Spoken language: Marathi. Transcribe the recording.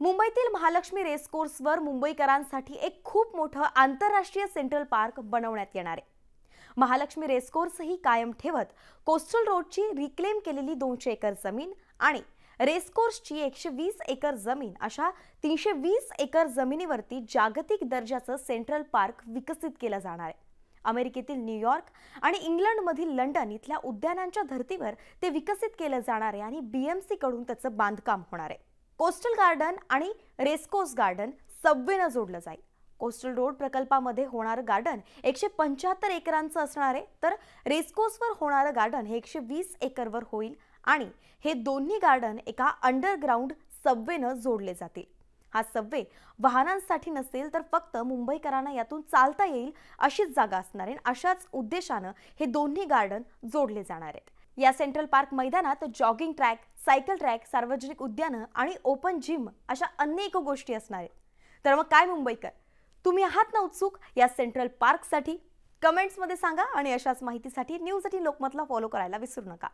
मुंबईतील महालक्ष्मी रेसकोर्सवर मुंबईकरांसाठी एक खूप मोठं आंतरराष्ट्रीय सेंट्रल पार्क बनवण्यात येणार आहे. महालक्ष्मी रेसकोर्सही कायम ठेवत कोस्टल रोडची रिक्लेम केलेली दोनशे एकर जमीन आणि रेसकोर्सची एकशे वीस एकर जमीन अशा तीनशे वीस एकर जमिनीवरती जागतिक दर्जाचं सेंट्रल पार्क विकसित केलं जाणार आहे. अमेरिकेतील न्यूयॉर्क आणि इंग्लंडमधील लंडन इथल्या उद्यानांच्या धर्तीवर ते विकसित केलं जाणार आहे आणि बी एम सीकडून त्याचं बांधकाम होणार आहे. कोस्टल गार्डन आणि रेस्कोस गार्डन सबवेनं जोडलं जाईल. कोस्टल रोड प्रकल्पामध्ये होणारं गार्डन एकशे पंच्याहत्तर एकरांचं असणार आहे तर रेस्कोसवर होणारं गार्डन हे एकशे वीस एकरवर होईल आणि हे दोन्ही गार्डन एका अंडरग्राऊंड सबवेनं जोडले जातील. हा सबवे वाहनांसाठी नसेल तर फक्त मुंबईकरांना यातून चालता येईल अशीच जागा असणार आहे अशाच उद्देशानं हे दोन्ही गार्डन जोडले जाणार आहेत. या सेंट्रल पार्क मैदानात जॉगिंग ट्रॅक सायकल ट्रॅक सार्वजनिक उद्यानं आणि ओपन जिम अशा अनेक गोष्टी असणार आहेत. तर मग काय मुंबईकर? तुम्ही आहात ना उत्सुक? या सेंट्रल पार्कसाठी कमेंट्समध्ये सांगा आणि अशाच माहितीसाठी न्यूज एटीन लोकमतला फॉलो करायला विसरू नका.